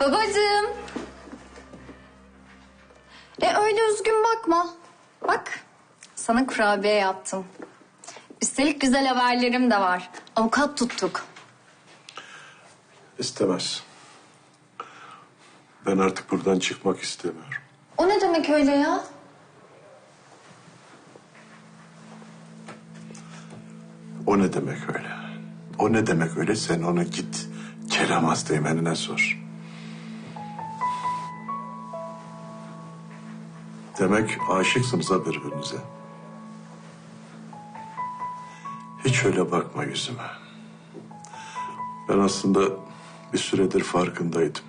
Babacığım. E öyle üzgün bakma. Bak sana kurabiye yaptım. Üstelik güzel haberlerim de var. Avukat tuttuk. İstemez. Ben artık buradan çıkmak istemiyorum. O ne demek öyle ya? O ne demek öyle? O ne demek öyle? Sen onu git Kerem Asteğmen'ine sor. Demek aşıksınız ha birbirinize. Hiç öyle bakma yüzüme. Ben aslında bir süredir farkındaydım.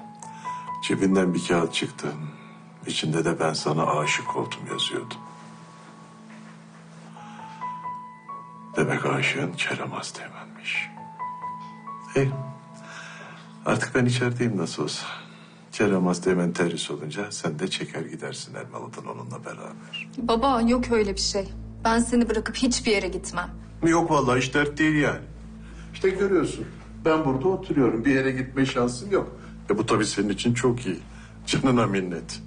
Cebinden bir kağıt çıktı. İçinde de ben sana aşık oldum yazıyordu. Demek aşığın Kerem Asteğmen'miş. Hey, artık ben içerideyim nasıl olsa. Kerem Asteğmen terhis olunca sen de çeker gidersin Elmalı'dan onunla beraber. Baba yok öyle bir şey. Ben seni bırakıp hiçbir yere gitmem. Yok vallahi hiç dert değil yani. İşte görüyorsun. Ben burada oturuyorum. Bir yere gitme şansım yok. E bu tabii senin için çok iyi. Canına minnet.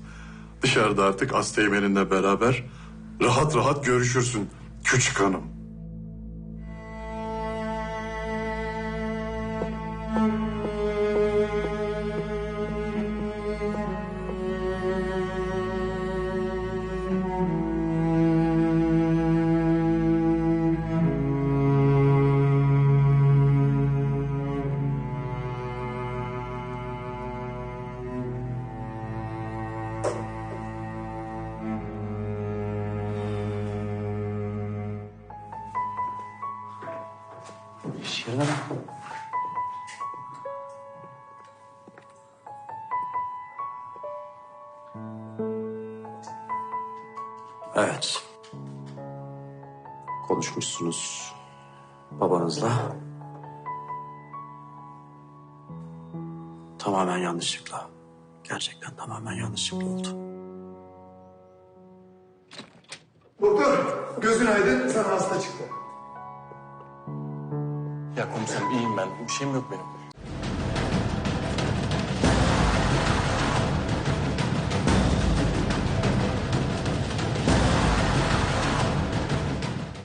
Dışarıda artık Asteğmen'inle beraber rahat rahat görüşürsün küçük hanım. Şirin Hanım. Evet. Konuşmuşsunuz babanızla. Tamamen yanlışlıkla. Gerçekten tamamen yanlışlıkla oldu. Doktor, gözün aydın, sana hasta çıktı. Komiserim iyiyim ben. Bir şeyim yok benim.